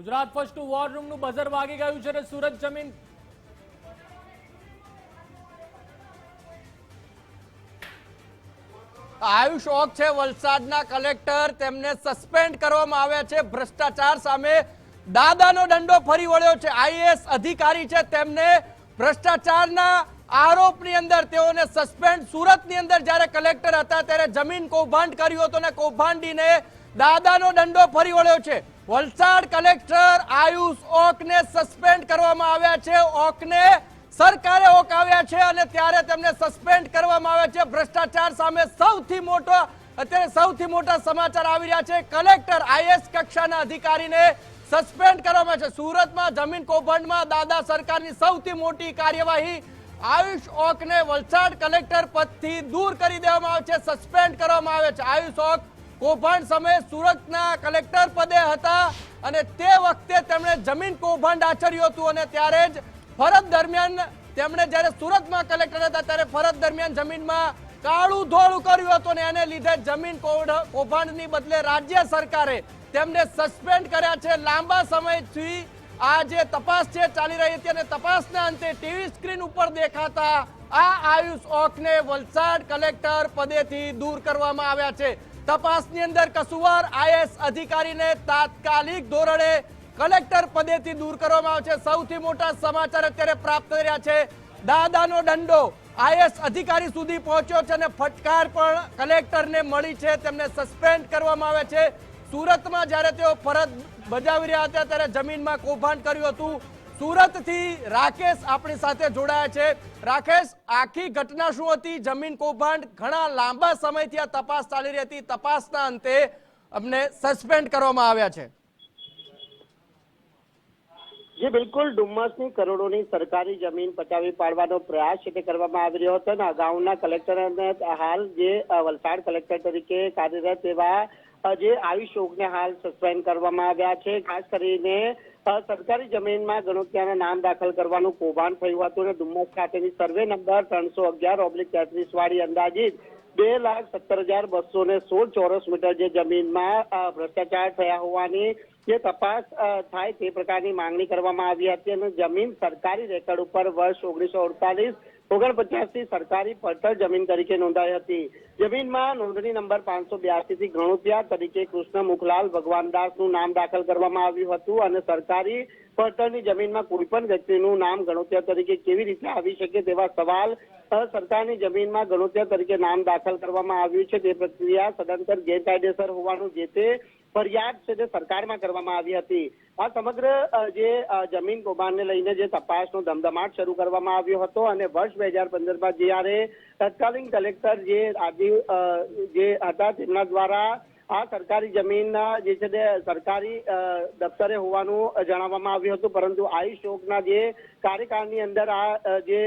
Gujarat first war રૂમનું buzzer વાગી ગયું છે સુરત જમીન આયુષ ઓક છે વલસાડના કલેક્ટર. તેમને સસ્પેન્ડ કરવામાં આવ્યા છે ભ્રષ્ટાચાર સામે. દાદાનો દંડો ફરી વળ્યો છે. આઈએએસ અધિકારી છે તેમને ભ્રષ્ટાચારના આરોપની અંદર તેઓને સસ્પેન્ડ સુરતની અંદર જ્યારે કલેક્ટર હતા ત્યારે જમીન કૌભાંડ કર્યું હતું અને કૌભાંડીને દાદાનો દંડો ફરી વળ્યો છે. વલસાડ કલેક્ટર આયુષ ઓકને સસ્પેન્ડ કરવામાં આવ્યા છે. ઓકને સરકારે ઓકાવ્યા છે અને ત્યારે તેમને સસ્પેન્ડ કરવામાં આવ્યા છે. ભ્રષ્ટાચાર સામે સૌથી મોટો, અત્યારે સૌથી મોટા સમાચાર આવી રહ્યા છે. કલેક્ટર આઈએસ કક્ષાના અધિકારીને સસ્પેન્ડ કરવામાં આવ્યા છે. સુરતમાં જમીન કૌભાંડમાં દાદા સરકારની સૌથી મોટી કાર્યવાહી આયુષ ઓકને વલસાડ કલેક્ટર પદથી દૂર કરી દેવામાં આવે છે. સસ્પેન્ડ કરવામાં આવે છે. આયુષ ઓક કૌભાંડ સમયે સુરતના કલેક્ટર પદે હતા અને તે વખતે તેમણે જમીન કૌભાંડ આચર્યું હતું અને ત્યારે જ ફરજ દરમિયાન તેમણે જ્યારે સુરતમાં કલેક્ટર હતા ત્યારે ફરજ દરમિયાન જમીનમાં કાળું ધોળું કર્યું હતું અને એને લીધે જમીન કૌભાંડની બદલે રાજ્ય સરકારે તેમને સસ્પેન્ડ કર્યા છે. લાંબા સમયથી આ જે તપાસ છે ચાલી રહી હતી અને તપાસના અંતે ટીવી સ્ક્રીન ઉપર દેખાતા આ આયુષ ઓકને વલસાડ કલેક્ટર પદેથી દૂર કરવામાં આવ્યા છે. તપાસની અંદર કસુવાર આઈએસ અધિકારીને તાત્કાલિક ધોરણે કલેક્ટર પદેથી દૂર કરવામાં આવે છે. સૌથી મોટા સમાચાર અત્યારે પ્રાપ્ત થઈ રહ્યા છે. દાદાનો દંડો આઈએસ અધિકારી સુધી પહોંચ્યો છે અને ફટકાર પણ કલેક્ટરને મળી છે. તેમને સસ્પેન્ડ કરવામાં આવે છે. સુરતમાં જ્યારે તેઓ ફરજ બજાવી રહ્યા હતા, ત્યારે જમીનમાં કૌભાંડ કર્યું હતું. સુરતથી રાકેશ આપણી સાથે જોડાયા છે. રાકેશ, આખી ઘટના શું હતી? જમીન કૌભાંડ ઘણા લાંબા સમયથી આ તપાસ ચાલી રહી હતી. તપાસના અંતે અમને સસ્પેન્ડ કરવામાં આવ્યા છે. જે, બિલકુલ. ડુમ્મસની કરોડોની સરકારી જમીન પચાવી પાડવાનો પ્રયાસ છે તે કરવામાં આવી રહ્યો હતો અને અગાઉના કલેક્ટર અને હાલ જે વલસાડ કલેક્ટર તરીકે કાર્યરત એવા જે આયુષ ઓગને હાલ સસ્પેન્ડ કરવામાં આવ્યા છે. ખાસ કરીને સરકારી જમીનમાં ગણોત્યાના નામ દાખલ કરવાનું કૌભાંડ થયું હતું અને ડુમ્મસ ખાતેની સર્વે નંબર ત્રણસો અગિયાર ઓબ્લિક તેત્રીસ વાળી અંદાજિત બે લાખ સત્તર હજાર બસો ને સોળ ચોરસ મીટર જે જમીનમાં ભ્રષ્ટાચાર થયા હોવાની જે તપાસ થાય તે પ્રકારની માંગણી કરવામાં આવી હતી અને જમીન સરકારી રેકર્ડ ઉપર વર્ષ ઓગણીસો અડતાલીસ ઓગણપચાસ સરકારી પડતર જમીન તરીકે નોંધાઈ હતી. જમીનમાં નોંધણી નંબર પાંચસો બ્યાસી થી ગણોતિયા તરીકે કૃષ્ણ મુખલાલ ભગવાનદાસનું નામ દાખલ કરવામાં આવ્યું હતું અને સરકારી પડતરની જમીનમાં કોઈ પણ વ્યક્તિનું નામ ગણોતિયા તરીકે કેવી રીતે આવી શકે તેવા સવાલ સરકારની જમીનમાં ગણોતિયા તરીકે નામ દાખલ કરવામાં આવ્યું છે. તે પ્રક્રિયા સદંતર ગેરકાયદેસર હોવાનું જે તે ફરિયાદ છે તે સરકારમાં કરવામાં આવી હતી. આ સમગ્ર જે જમીન કૌભાંડને લઈને જે તપાસનો ધમધમાટ શરૂ કરવામાં આવ્યો હતો અને વર્ષ બે હજાર પંદરમાં જ્યારે તત્કાલીન કલેક્ટર જે રાજીવ જે હતા તેમના દ્વારા આ સરકારી જમીનના જે છે તે સરકારી દફતરે હોવાનું જણાવવામાં આવ્યું હતું. પરંતુ આયુષ ચોકના જે કાર્યકાળની અંદર આ જે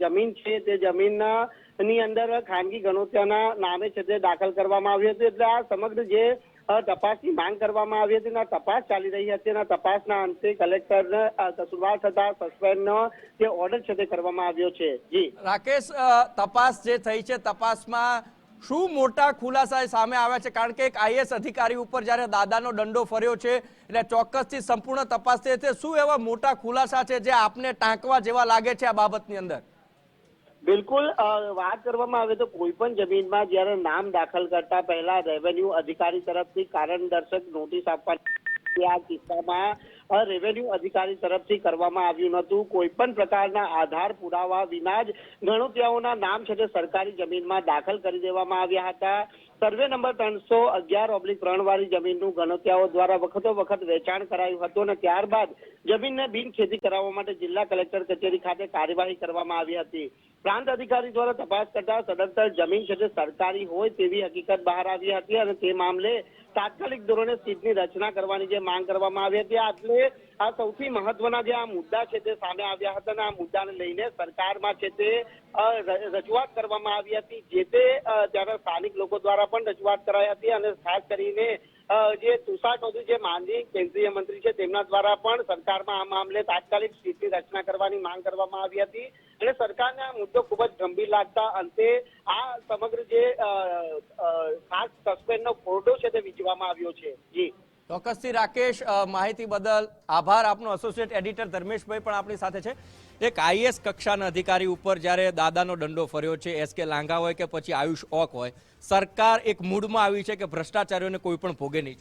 જમીન છે તે જમીનના ની અંદર ખાનગી ગણોત્યાના નામે છે તે દાખલ કરવામાં આવ્યું હતું. એટલે આ સમગ્ર જે તપાસની માંગ કરવામાં આવી હતી તપાસ ચાલી રહી હતી અને તપાસના અંતે કલેક્ટરને કસૂરવાર થતા સસ્પેન્ડનો જે ઓર્ડર છે તે કરવામાં આવ્યો છે. જી. રાકેશ તપાસ જે થઈ છે તપાસમાં શું મોટા ખુલાસા સામે આવ્યા છે? કારણ કે એક આઈએસ અધિકારી ઉપર જ્યારે દાદાનો દંડો ફર્યો છે, એટલે ચોક્કસથી સંપૂર્ણ તપાસ થઈ છે. શું એવા મોટા ખુલાસા છે જે આપને ટાંકવા જેવા લાગે છે આ બાબતની અંદર? બિલકુલ વાત કરવામાં આવે તો કોઈ પણ જમીનમાં જ્યારે નામ દાખલ કરતા પહેલા રેવન્યુ અધિકારી તરફથી કારણ દર્શક નોટિસ આપવાની આ કિસ્સામાં રેવન્યુ અધિકારી તરફથી કરવામાં આવ્યું નહોતું. કોઈ પણ પ્રકારના આધાર પુરાવા વિના જ ગણોતિયાઓના નામ છે તે સરકારી જમીનમાં દાખલ કરી દેવામાં આવ્યા હતા. સર્વે નંબર ત્રણસો અગિયાર ઓબ્લિક ત્રણ વાળી જમીનનું ગણોતિયાઓ દ્વારા વખતો વખત વેચાણ કરાયું હતું અને ત્યારબાદ જમીનને બિનખેતી કરાવવા માટે જિલ્લા કલેક્ટર કચેરી ખાતે કાર્યવાહી કરવામાં આવી હતી. પ્રાંત અધિકારી દ્વારા તપાસ કરતા સદંતર જમીન છે તે સરકારી હોય તેવી હકીકત બહાર આવી હતી અને તે મામલે તાત્કાલિક ધોરણે સીટની રચના કરવાની જે માંગ કરવામાં આવી હતી એટલે આ સૌથી મહત્વના જે આ મુદ્દા છે તે સામે આવ્યા હતા અને આ મુદ્દાને લઈને સરકારમાં છે તે રજૂઆત કરવામાં આવી હતી. જે તે ત્યારે સ્થાનિક લોકો દ્વારા પણ રજૂઆત કરાઈ હતી અને ખાસ કરીને જે તુષાર ચૌધરી જે માનજી કેન્દ્રીય મંત્રી છે તેમના દ્વારા પણ સરકારમાં આ મામલે તાત્કાલિક સ્થિતિની રચના કરવાની માંગ કરવામાં આવી હતી. અને સરકારને આ મુદ્દો ખૂબ જ ગંભીર લાગતા અંતે આ સમગ્ર જે ખાસ સસ્પેન્ડનો ખોરડો છે તે વીજવામાં આવ્યો છે. જી. ચોક્કસથી રાકેશ માહિતી બદલ આભાર. આપનો એસોસિએટ એડિટર ધર્મેશભાઈ પણ આપણી સાથે છે. એક આઈએસ કક્ષાના અધિકારી ઉપર જ્યારે દાદાનો દંડો ફર્યો છે, એસ કે લાંઘા હોય કે પછી આયુષ ઓક હોય, સરકાર એક મૂડમાં આવી છે કે ભ્રષ્ટાચારીઓને કોઈ પણ ભોગે નહીં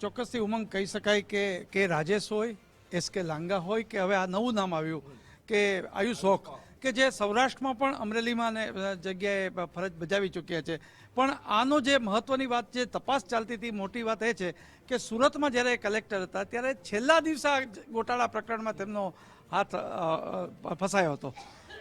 ચોક્કસથી ઉમંગ કહી શકાય કે કે રાજેશ હોય, એસ કે લાંગા હોય કે હવે આ નવું નામ આવ્યું કે આયુષ હોક કે જે સૌરાષ્ટ્રમાં પણ અમરેલીમાં જગ્યાએ ફરજ બજાવી ચૂક્યા છે. પણ આનો જે મહત્વની વાત જે તપાસ ચાલતી હતી, મોટી વાત એ છે કે સુરતમાં જ્યારે કલેક્ટર હતા, ત્યારે છેલ્લા દિવસે ગોટાળા પ્રકરણમાં તેમનો હાથ ફસાયો હતો.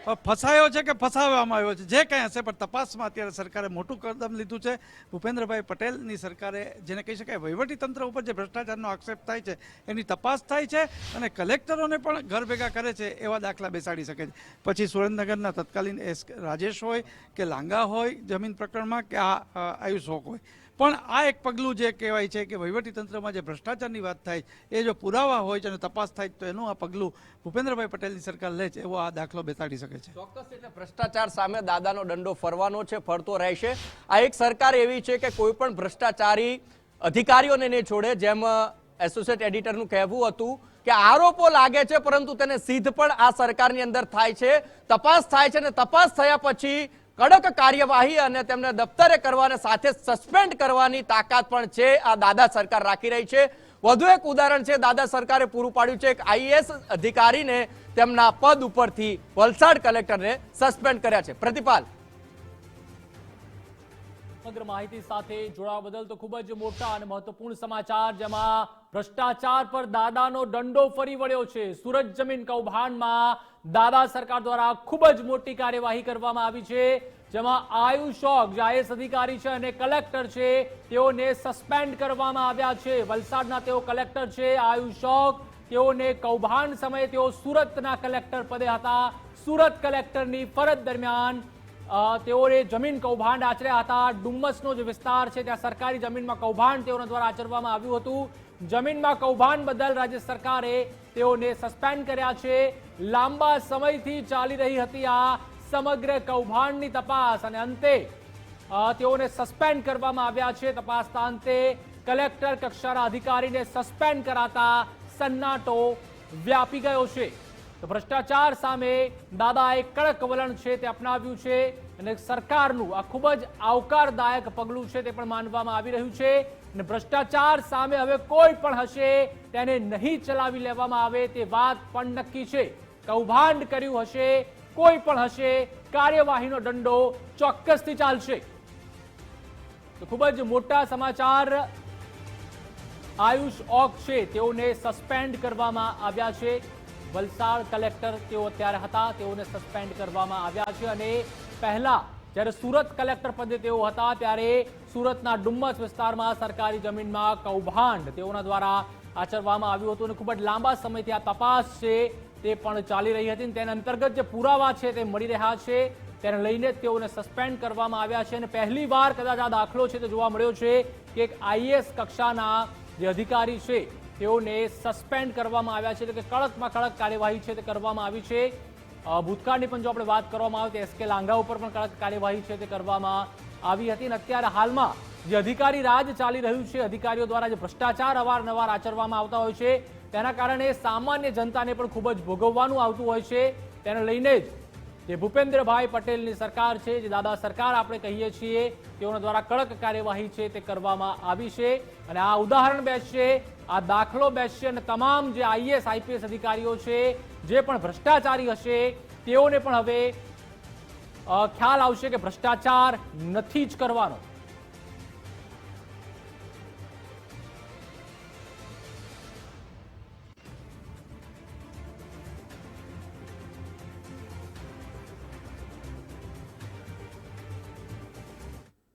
ફસાયો છે કે ફસાવવામાં આવ્યો છે? જે કંઈ હશે, પણ તપાસમાં અત્યારે સરકારે મોટું કદમ લીધું છે. ભૂપેન્દ્રભાઈ પટેલની સરકારે જેને કહી શકાય વહીવટી તંત્ર ઉપર જે ભ્રષ્ટાચારનો આક્ષેપ થાય છે, એની તપાસ થાય છે અને કલેક્ટરોને પણ ઘર ભેગા કરે છે, એવા દાખલા બેસાડી શકે છે. પછી સુરેન્દ્રનગરના તત્કાલીન એસ રાજેશ હોય કે લાંગા હોય જમીન પ્રકરણમાં કે આ આયુષ હોક હોય. પણ આ એક પગલું જે કહેવાય છે કે વહીવટી તંત્રમાં જે ભ્રષ્ટાચારની વાત થાય, એ જો પુરાવા હોય છે અને તપાસ થાય, તો એનું આ પગલું ભૂપેન્દ્રભાઈ પટેલની સરકાર લે છે, એવો આ દાખલો બેસાડી શકે છે. ચોક્કસ, એટલે ભ્રષ્ટાચાર સામે દાદાનો દંડો ફરવાનો છે, ફરતો રહેશે. આ એક સરકાર એવી છે કે કોઈ પણ ભ્રષ્ટાચારી અધિકારીઓને નહીં છોડે, જેમ એસોસિએટ એડિટરનું કહેવું હતું કે આરોપો લાગે છે, પરંતુ તેને સિદ્ધ પણ આ સરકારની અંદર થાય છે. તપાસ થાય છે અને તપાસ થયા પછી કડક કાર્યવાહી અને તેમને દફતરે કરવાને સાથે સસ્પેન્ડ કરવાની તાકાત પણ છે, આ દાદા સરકાર રાખી રહી છે. વધુ એક ઉદાહરણ છે, દાદા સરકારે પૂરું પાડ્યું છે, એક આઈએએસ અધિકારીને તેમના પદ ઉપરથી વલસાડ કલેક્ટરને સસ્પેન્ડ કર્યા છે. પ્રતિપાલ. સમગ્ર માહિતી સાથે જોડાવા બદલ તો ખૂબ જ મોટા અને મહત્વપૂર્ણ સમાચાર, જેમાં ભ્રષ્ટાચાર પર દાદાનો દંડો ફરી વળ્યો છે. સુરત જમીન કૌભાંડમાં દાદા સરકાર દ્વારા ખૂબ જ મોટી કાર્યવાહી કરવામાં આવી છે, જેમાં આયુષોક જે આઈએસ અધિકારી છે અને કલેક્ટર છે, તેઓને સસ્પેન્ડ કરવામાં આવ્યા છે. વલસાડના તેઓ કલેક્ટર છે આયુષોક તેઓને કૌભાંડ સમયે તેઓ સુરતના કલેક્ટર પદે હતા. સુરત કલેક્ટરની ફરજ દરમિયાન તેઓએ જમીન કૌભાંડ આચર્યા હતા. ડુમ્મસનો જે વિસ્તાર છે, ત્યાં સરકારી જમીનમાં કૌભાંડ તેઓના દ્વારા આચરવામાં આવ્યું હતું. જમીનમાં કૌભાંડ બદલ રાજ્ય સરકારે તેઓને સસ્પેન્ડ કર્યા છે. લાંબા સમયથી ચાલી રહી હતી આ સમગ્ર કૌભાંડની તપાસ અને અંતે તેઓને સસ્પેન્ડ કરવામાં આવ્યા છે. તપાસના અંતે કલેક્ટર કક્ષાના અધિકારીને સસ્પેન્ડ કરાતા સન્નાટો વ્યાપી ગયો છે. તો ભ્રષ્ટાચાર સામે દાદાએ કડક વલણ છે તે અપનાવ્યું છે અને સરકારનું આ ખૂબ જ આવકારદાયક પગલું છે તે પણ માનવામાં આવી રહ્યું છે. અને ભ્રષ્ટાચાર સામે હવે કોઈ પણ હશે તેને નહીં ચલાવી લેવામાં આવે તે વાત પણ નક્કી છે. કૌભાંડ કર્યું હશે, કોઈ પણ હશે, કાર્યવાહીનો દંડો ચોક્કસથી ચાલશે. તો ખૂબ જ મોટા સમાચાર આયુષ ઓક છે, તેઓને સસ્પેન્ડ કરવામાં આવ્યા છે. વલસાડ કલેક્ટર તેઓ અત્યારે હતા. તેઓને સસ્પેન્ડ કરવામાં આવ્યા છે અને પહેલા જ્યારે સુરત કલેક્ટર પદે તેઓ હતા ત્યારે સુરતના ડુમ્મસ વિસ્તારમાં સરકારી જમીનમાં કૌભાંડ તેઓના દ્વારા આચરવામાં આવ્યું હતું અને ખૂબ જ લાંબા સમયથી આ તપાસ છે તે પણ ચાલી રહી હતી. તેના અંતર્ગત જે પુરાવા છે તે મળી રહ્યા છે. તેને લઈને જ તેઓને સસ્પેન્ડ કરવામાં આવ્યા છે અને પહેલી વાર કદાચ આ દાખલો છે તે જોવા મળ્યો છે કે એક આઈએસ કક્ષાના જે અધિકારી છે તેઓને સસ્પેન્ડ કરવામાં આવ્યા છે. એટલે કે કડકમાં કડક કાર્યવાહી છે તે કરવામાં આવી છે. ભૂતકાળની પણ જો આપણે વાત કરવામાં આવે તો એસકે લાંઘા ઉપર પણ કડક કાર્યવાહી છે તે કરવામાં આવી હતી. અને અત્યારે હાલમાં જે અધિકારી રાજ ચાલી રહ્યું છે, અધિકારીઓ દ્વારા જે ભ્રષ્ટાચાર અવારનવાર આચરવામાં આવતા હોય છે, તેના કારણે સામાન્ય જનતાને પણ ખૂબ જ ભોગવવાનું આવતું હોય છે. તેને લઈને જ જે ભૂપેન્દ્રભાઈ પટેલની સરકાર છે, જે દાદા સરકાર આપણે કહીએ છીએ તેઓના દ્વારા કડક કાર્યવાહી છે તે કરવામાં આવી છે. અને આ ઉદાહરણ બેસશે આ દાખલો બેસશે અને તમામ જે આઈએસ આઈપીએસ અધિકારીઓ છે, જે પણ ભ્રષ્ટાચારી હશે, તેઓને પણ હવે ખ્યાલ આવશે કે ભ્રષ્ટાચાર નથી જ કરવાનો.